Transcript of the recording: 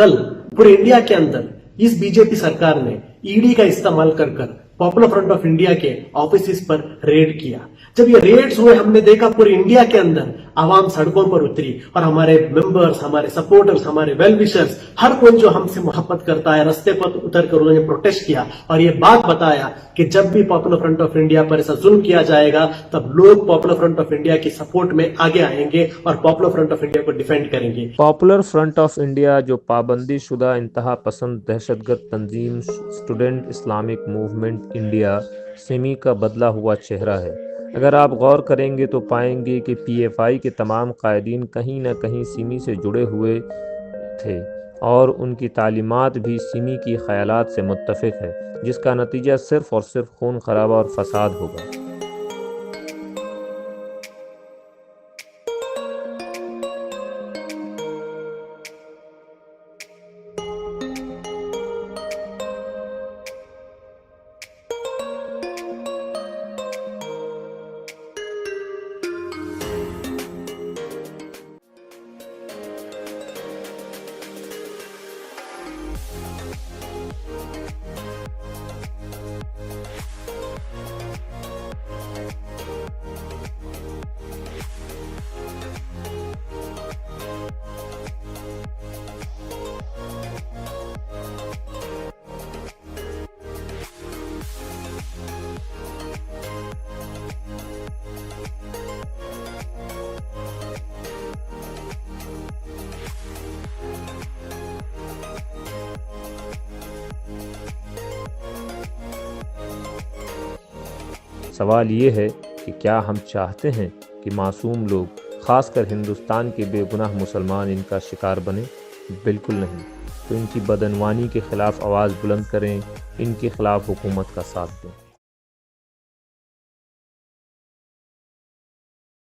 कल पूरे इंडिया के अंदर इस बीजेपी सरकार ने ईडी का इस्तेमाल कर कर पॉपुलर फ्रंट ऑफ़ इंडिया के ऑफ़िस पर रेड किया। जब ये रेड्स हुए, हमने देखा पूरे इंडिया के अंदर आवाम सड़कों पर उतरी और हमारे मेंबर्स हमारे सपोर्टर्स हमारे वेल विशर्स हर कोई जो हमसे मोहब्बत करता है, रास्ते पर उतर कर उन्होंने प्रोटेस्ट किया और ये बात बताया कि जब भी पॉपुलर फ्रंट ऑफ़ इंडिया पर ऐसा जुल्म किया जाएगा, तब लोग पॉपुलर फ्रंट ऑफ़ इंडिया की सपोर्ट में आगे आएँगे और पॉपुलर फ्रंट ऑफ़ इंडिया को डिफेंड करेंगे। पॉपुलर फ्रंट ऑफ़ इंडिया जो पाबंदी शुदा इंतहा पसंद, दहशतगर्द, तंजीम student Islamic movement India SIMI का बदला हुआ चेहरा है। अगर आप गौर करेंगे तो पाएँगे कि पीएफआई के तमाम कायदीन कहीं ना कहीं सिमी से जुड़े हुए थे और उनकी तालीमत भी सिमी की ख्याल से मुतफ़ है, जिसका नतीजा सिर्फ़ और सिर्फ़ खून खराबा और फसाद होगा। Thank you. सवाल ये है कि क्या हम चाहते हैं कि मासूम लोग, ख़ासकर हिंदुस्तान के बेगुनाह मुसलमान, इनका शिकार बने? बिल्कुल नहीं। तो इनकी बदनवानी के ख़िलाफ़ आवाज़ बुलंद करें, इनके ख़िलाफ़ हुकूमत का साथ दें।